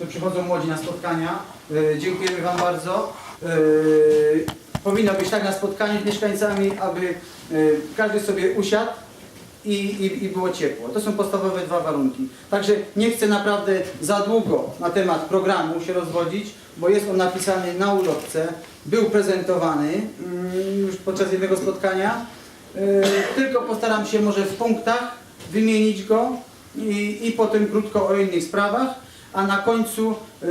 że przychodzą młodzi na spotkania. E, Dziękujemy Wam bardzo. E, Powinno być tak na spotkaniu z mieszkańcami, aby e, każdy sobie usiadł i, i, i było ciepło. To są podstawowe dwa warunki. Także nie chcę naprawdę za długo na temat programu się rozwodzić, bo jest on napisany na ulotce, był prezentowany mm, już podczas jednego spotkania. Tylko postaram się może w punktach wymienić go i, i potem krótko o innych sprawach, a na końcu e,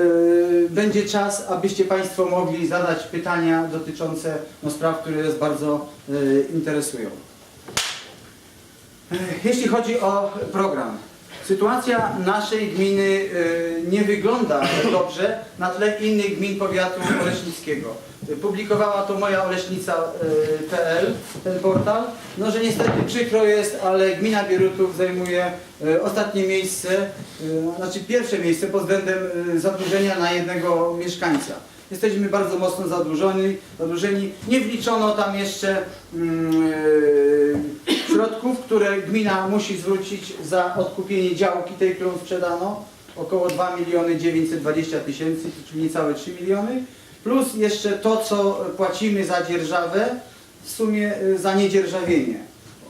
będzie czas, abyście Państwo mogli zadać pytania dotyczące no, spraw, które nas bardzo e, interesują. Jeśli chodzi o program, sytuacja naszej gminy y, nie wygląda dobrze na tle innych gmin powiatu oleśnickiego. Publikowała to moja oleśnica.pl, ten portal. No, że niestety przykro jest, ale gmina Bierutów zajmuje y, ostatnie miejsce, znaczy pierwsze miejsce pod względem zadłużenia na jednego mieszkańca. Jesteśmy bardzo mocno zadłużeni, zadłużeni. Nie wliczono tam jeszcze e, środków, które gmina musi zwrócić za odkupienie działki tej, którą sprzedano. Około 2 miliony 920 tysięcy, czyli niecałe 3 miliony. Plus jeszcze to, co płacimy za dzierżawę, w sumie e, za niedzierżawienie.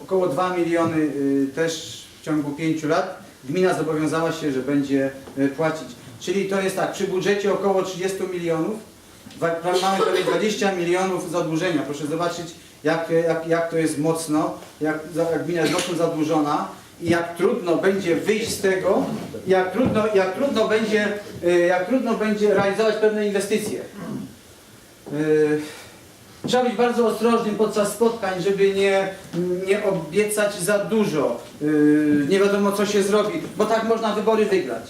Około 2 miliony e, też w ciągu 5 lat gmina zobowiązała się, że będzie e, płacić. Czyli to jest tak, przy budżecie około 30 milionów, mamy prawie 20 milionów zadłużenia. Proszę zobaczyć, jak, jak, jak to jest mocno, jak, jak gmina jest mocno zadłużona i jak trudno będzie wyjść z tego, jak trudno, jak trudno, będzie, y, jak trudno będzie realizować pewne inwestycje. Y, Trzeba być bardzo ostrożnym podczas spotkań, żeby nie, nie obiecać za dużo. Yy, nie wiadomo co się zrobi, bo tak można wybory wygrać.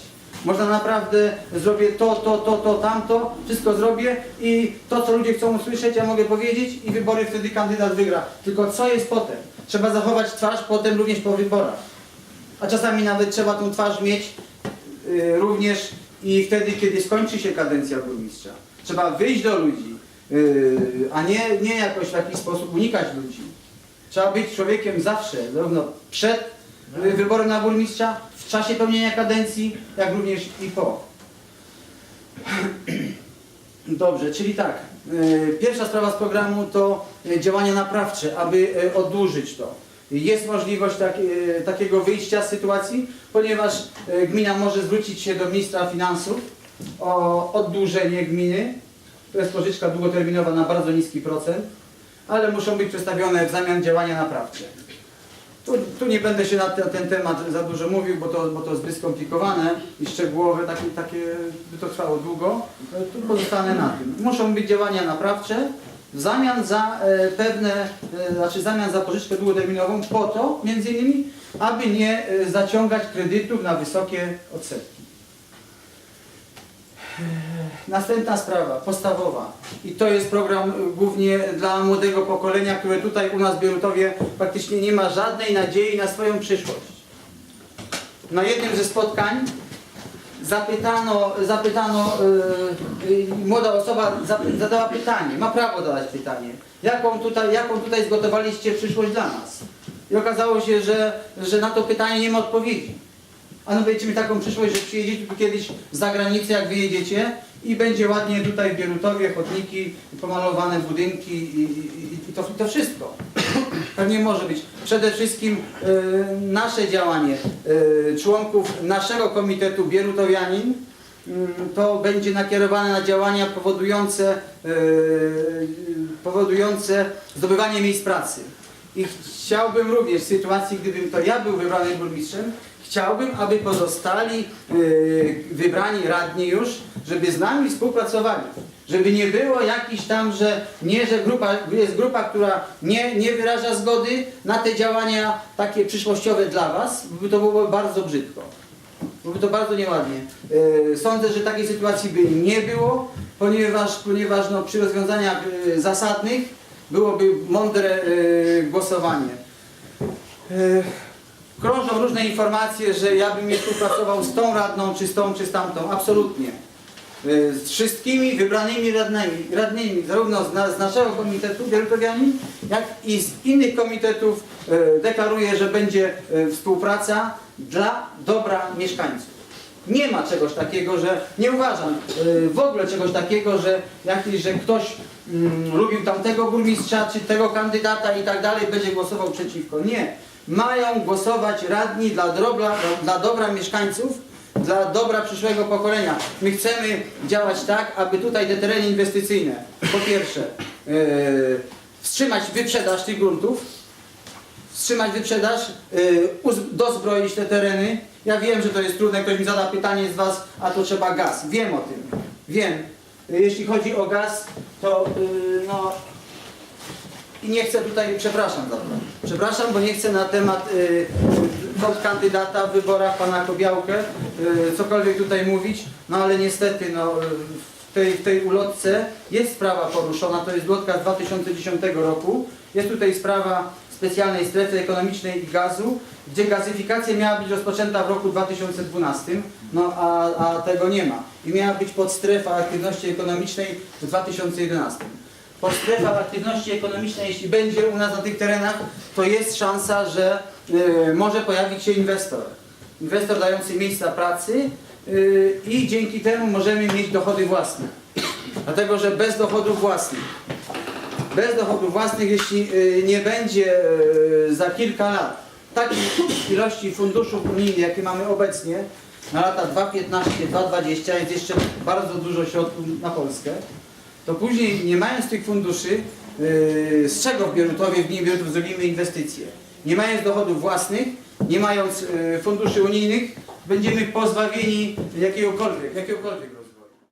Można naprawdę zrobię to, to, to, to, tamto, wszystko zrobię i to, co ludzie chcą usłyszeć, ja mogę powiedzieć i wybory wtedy kandydat wygra. Tylko co jest potem? Trzeba zachować twarz potem również po wyborach. A czasami nawet trzeba tą twarz mieć yy, również i wtedy, kiedy skończy się kadencja burmistrza. Trzeba wyjść do ludzi, yy, a nie, nie jakoś w jakiś sposób unikać ludzi. Trzeba być człowiekiem zawsze, zarówno przed yy, wyborem na burmistrza, w czasie pełnienia kadencji, jak również i po. Dobrze, czyli tak. yy, Pierwsza sprawa z programu to yy, działania naprawcze, aby yy, odłużyć to. Jest możliwość tak, takiego wyjścia z sytuacji, ponieważ gmina może zwrócić się do ministra finansów o oddłużenie gminy. To jest pożyczka długoterminowa na bardzo niski procent, ale muszą być przedstawione w zamian działania naprawcze. Tu, tu nie będę się na te, ten temat za dużo mówił, bo to, bo to zbyt skomplikowane i szczegółowe, takie, takie by to trwało długo. Tu pozostanę na tym. Muszą być działania naprawcze w zamian za e, pewne, e, znaczy zamian za pożyczkę długoterminową po to, między innymi, aby nie e, zaciągać kredytów na wysokie odsetki. Następna sprawa, podstawowa. I to jest program y, głównie dla młodego pokolenia, które tutaj u nas w Bierutowie praktycznie nie ma żadnej nadziei na swoją przyszłość. Na jednym ze spotkań zapytano, zapytano y, y, młoda osoba zadała pytanie, ma prawo zadać pytanie, jaką tutaj, jaką tutaj zgotowaliście przyszłość dla nas? I okazało się, że, że na to pytanie nie ma odpowiedzi. A no będziecie mieć taką przyszłość, że przyjedziecie tu kiedyś z zagranicy, jak wyjedziecie i będzie ładnie tutaj w Bierutowie, chodniki, pomalowane budynki i, i, i to, to wszystko. Nie może być. Przede wszystkim e, nasze działanie, e, członków naszego komitetu Bierutowianin, mm, to będzie nakierowane na działania powodujące, e, powodujące zdobywanie miejsc pracy. I chciałbym również w sytuacji, gdybym to ja był wybrany burmistrzem, chciałbym, aby pozostali yy, wybrani radni już, żeby z nami współpracowali. Żeby nie było jakiś tam, że nie, że grupa, jest grupa, która nie, nie wyraża zgody na te działania takie przyszłościowe dla Was, by to było bardzo brzydko. Byłoby to bardzo nieładnie. Yy, Sądzę, że takiej sytuacji by nie było, ponieważ, ponieważ no, przy rozwiązaniach yy, zasadnych byłoby mądre yy, głosowanie. Krążą różne informacje, że ja bym nie współpracował z tą radną, czy z tą, czy z tamtą. Absolutnie. Yy, Z wszystkimi wybranymi radnymi, radnymi zarówno z, z naszego komitetu Bierutowianin, jak i z innych komitetów yy, deklaruję, że będzie yy, współpraca dla dobra mieszkańców. Nie ma czegoś takiego, że nie uważam w ogóle czegoś takiego, że jakiś, że ktoś mm, lubił tamtego burmistrza czy tego kandydata i tak dalej, będzie głosował przeciwko. Nie. Mają głosować radni dla dobra, dla dobra mieszkańców, dla dobra przyszłego pokolenia. My chcemy działać tak, aby tutaj te tereny inwestycyjne, po pierwsze, yy, wstrzymać wyprzedaż tych gruntów, wstrzymać wyprzedaż, yy, dozbroić te tereny. Ja wiem, że to jest trudne, ktoś mi zada pytanie z Was, a to trzeba gaz. Wiem o tym, wiem. Yy, Jeśli chodzi o gaz, to yy, no, i nie chcę tutaj, przepraszam za to. Przepraszam, bo nie chcę na temat y, kandydata w wyborach pana Kobiałkę y, cokolwiek tutaj mówić, no ale niestety no, w, tej, w tej ulotce jest sprawa poruszona, to jest ulotka z 2010 roku. Jest tutaj sprawa specjalnej strefy ekonomicznej i gazu, gdzie gazyfikacja miała być rozpoczęta w roku 2012, no a, a tego nie ma. I miała być podstrefa aktywności ekonomicznej w 2011 po strefach aktywności ekonomicznej, jeśli będzie u nas na tych terenach, to jest szansa, że może pojawić się inwestor. Inwestor dający miejsca pracy y, i dzięki temu możemy mieć dochody własne. Dlatego, że bez dochodów własnych, bez dochodów własnych, jeśli y, nie będzie y, za kilka lat takiej ilości funduszów unijnych, jakie mamy obecnie, na lata 2015-2020 jest jeszcze bardzo dużo środków na Polskę, to później nie mając tych funduszy, z czego w Bierutowie, w gminie Bierutów zrobimy inwestycje? Nie mając dochodów własnych, nie mając yy, funduszy unijnych, będziemy pozbawieni jakiegokolwiek, jakiegokolwiek